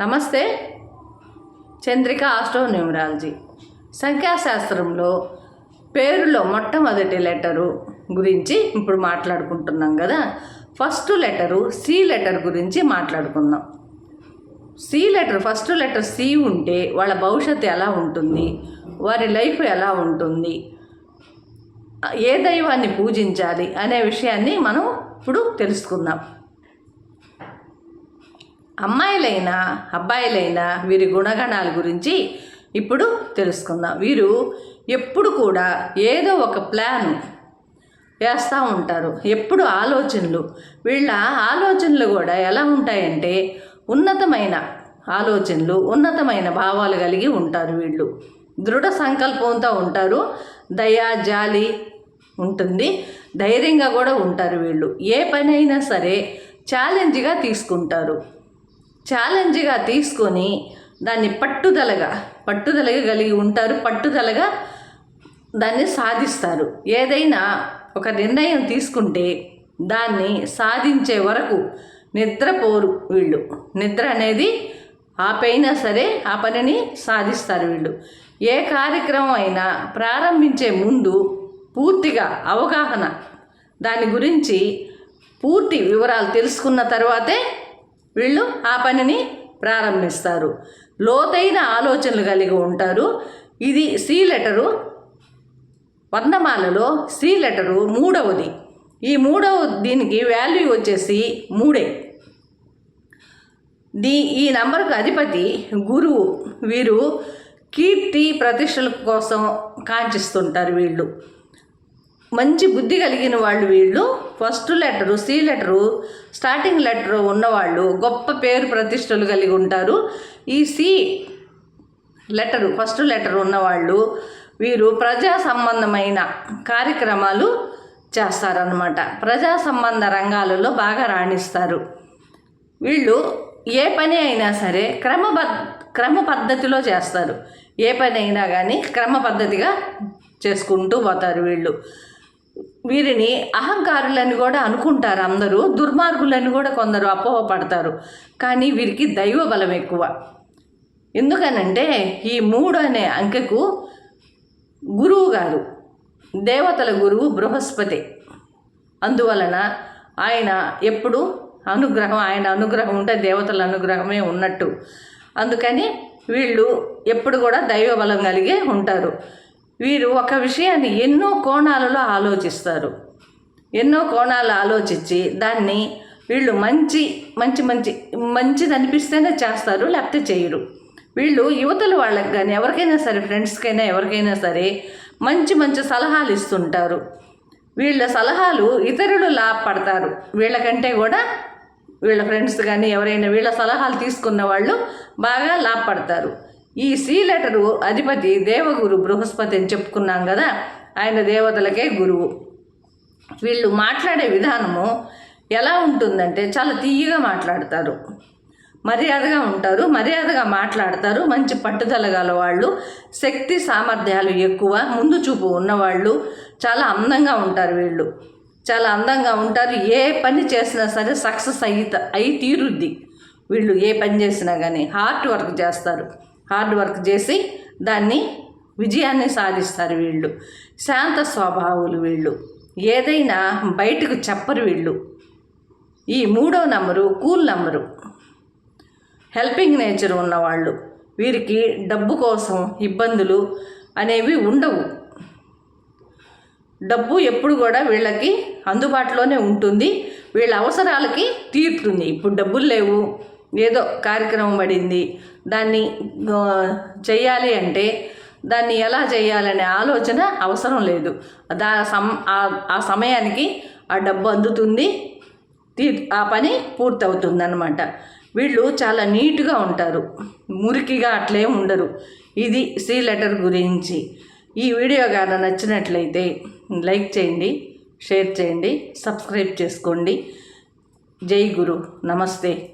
నమస్తే. Chandrika astro numerology సంఖ్యాశాస్త్రంలో పేరులో మొట్టమొదటి లెటరు గురించి ఇప్పుడు మాట్లాడుకుంటున్నాం కదా. ఫస్ట్ లెటరు సి లెటర్ గురించి మాట్లాడుకుందాం. C letter first letter C ఉంటే వాళ్ళ భవిష్యత్తు ఎలా ఉంటుంది? వారి లైఫ్ ఎలా ఉంటుంది? ఏ దైవాన్ని పూజించాలి? అనే విషయాన్ని మనం ఇప్పుడు తెలుసుకుందాం. అమ్మాయిలైనా అబ్బాయిలైనా వీరి గుణగణాల గురించి ఇప్పుడు తెలుసుకుందాం. వీరు ఎప్పుడు కూడా ఏదో ఒక ప్లాన్ వేస్తూ ఉంటారు. ఎప్పుడు ఆలోచనలు. వీళ్ళ ఆలోచనలు కూడా ఎలా ఉంటాయంటే ఉన్నతమైన ఆలోచనలు ఉన్నతమైన భావాలు కలిగి ఉంటారు వీళ్ళు. దృఢ సంకల్పంతో ఉంటారు. దయా జాలి ఉంటుంది. ధైర్యంగా కూడా ఉంటారు వీళ్ళు. ఏ పని అయినా సరే ఛాలెంజ్గా తీసుకుంటారు. ఛాలెంజ్గా తీసుకొని దాన్ని పట్టుదలగా పట్టుదలగా కలిగి ఉంటారు పట్టుదలగా దాన్ని సాధిస్తారు. ఏదైనా ఒక నిర్ణయం తీసుకుంటే దాన్ని సాధించే వరకు నిద్రపోరు వీళ్ళు. నిద్ర అనేది ఆపైనా సరే ఆ పనిని సాధిస్తారు వీళ్ళు. ఏ కార్యక్రమం అయినా ప్రారంభించే ముందు పూర్తిగా అవగాహన దాని గురించి పూర్తి వివరాలు తెలుసుకున్న తర్వాతే వీళ్ళు ఆ పనిని ప్రారంభిస్తారు. లోతైన ఆలోచనలు కలిగి ఉంటారు. ఇది సి లెటరు వందమాలలో సి లెటరు మూడవది. ఈ మూడవ దీనికి వాల్యూ వచ్చేసి మూడే. దీ ఈ నంబర్కు అధిపతి గురువు వీరు కీర్తి ప్రతిష్టల కోసం కాంక్షిస్తుంటారు వీళ్ళు. మంచి బుద్ధి కలిగిన వాళ్ళు వీళ్ళు. First letter C letter starting letter ఉన్నవాళ్ళు గొప్ప పేరు ప్రతిష్టలు కలిగి ఉంటారు. ఈ సి లెటరు ఫస్ట్ లెటర్ ఉన్నవాళ్ళు వీరు ప్రజా సంబంధమైన కార్యక్రమాలు చేస్తారనమాట ప్రజా సంబంధ రంగాలలో బాగా రాణిస్తారు. వీళ్ళు ఏ పని అయినా సరే క్రమబద్ధ క్రమ పద్ధతిలో చేస్తారు. ఏ పని అయినా కానీ క్రమ పద్ధతిగా చేసుకుంటూ పోతారు వీళ్ళు. వీరిని అహంకారులని కూడా అనుకుంటారు అందరూ దుర్మార్గులని కూడా కొందరు అపోహపడతారు. కానీ వీరికి దైవ బలం ఎక్కువ. ఎందుకనంటే ఈ మూడు అనే అంకెకు గురువు గారు దేవతల గురువు బృహస్పతి. అందువలన ఆయన ఎప్పుడు అనుగ్రహం ఆయన అనుగ్రహం ఉంటే దేవతల అనుగ్రహమే ఉన్నట్టు. అందుకని వీళ్ళు ఎప్పుడు కూడా దైవ బలం కలిగే ఉంటారు. వీరు ఒక విషయాన్ని ఎన్నో కోణాలలో ఆలోచిస్తారు. ఎన్నో కోణాలు ఆలోచించి దాన్ని వీళ్ళు మంచి మంచి మంచి మంచిది అనిపిస్తేనే చేస్తారు లేకపోతే చేయరు. వీళ్ళు యువతలు వాళ్ళకి కానీ ఎవరికైనా సరే ఫ్రెండ్స్కైనా ఎవరికైనా సరే మంచి మంచి సలహాలు ఇస్తుంటారు. వీళ్ళ సలహాలు ఇతరులు లాభపడతారు వీళ్ళకంటే కూడా వీళ్ళ ఫ్రెండ్స్ కానీ ఎవరైనా వీళ్ళ సలహాలు తీసుకున్న వాళ్ళు బాగా లాభపడతారు. ఈ సి లెటరు అధిపతి దేవగురు బృహస్పతి అని చెప్పుకున్నాం కదా ఆయన దేవతలకే గురువు. వీళ్ళు మాట్లాడే విధానము ఎలా ఉంటుందంటే చాలా తీయగా మాట్లాడతారు. మర్యాదగా ఉంటారు మర్యాదగా మాట్లాడతారు మంచి పట్టుదల గల వాళ్ళు శక్తి సామర్థ్యాలు ఎక్కువ ముందు చూపు ఉన్నవాళ్ళు చాలా అందంగా ఉంటారు వీళ్ళు. చాలా అందంగా ఉంటారు ఏ పని చేసినా సరే సక్సెస్ అయి అయి తీరుద్ది. వీళ్ళు ఏ పని చేసినా కానీ హార్డ్ వర్క్ చేస్తారు. హార్డ్ వర్క్ చేసి దాన్ని విజయాన్ని సాధిస్తారు వీళ్ళు. శాంత స్వభావులు వీళ్ళు. ఏదైనా బయటకు చెప్పరు వీళ్ళు. ఈ మూడో number cool number. Helping nature ఉన్నవాళ్ళు. వీరికి డబ్బు కోసం ఇబ్బందులు అనేవి ఉండవు. డబ్బు ఎప్పుడు కూడా వీళ్ళకి అందుబాటులోనే ఉంటుంది. వీళ్ళ అవసరాలకి తీరుతుంది. ఇప్పుడు డబ్బులు లేవు. ఏదో కార్యక్రమం పడింది. దాన్ని చేయాలి చెయ్యాలి అంటే దాన్ని ఎలా చేయాలనే ఆలోచన అవసరం లేదు. దా సమ్ ఆ- ఆ సమయానికి ఆ డబ్బు అందుతుంది తీ ఆ పని పూర్తవుతుంది అనమాట వీళ్ళు చాలా నీట్గా ఉంటారు. మురికిగా అట్లే ఉండరు. ఇది సి లెటర్ గురించి. ఈ వీడియో కానీ నచ్చినట్లయితే లైక్ చేయండి షేర్ చేయండి సబ్స్క్రైబ్ చేసుకోండి. జై గురు. నమస్తే.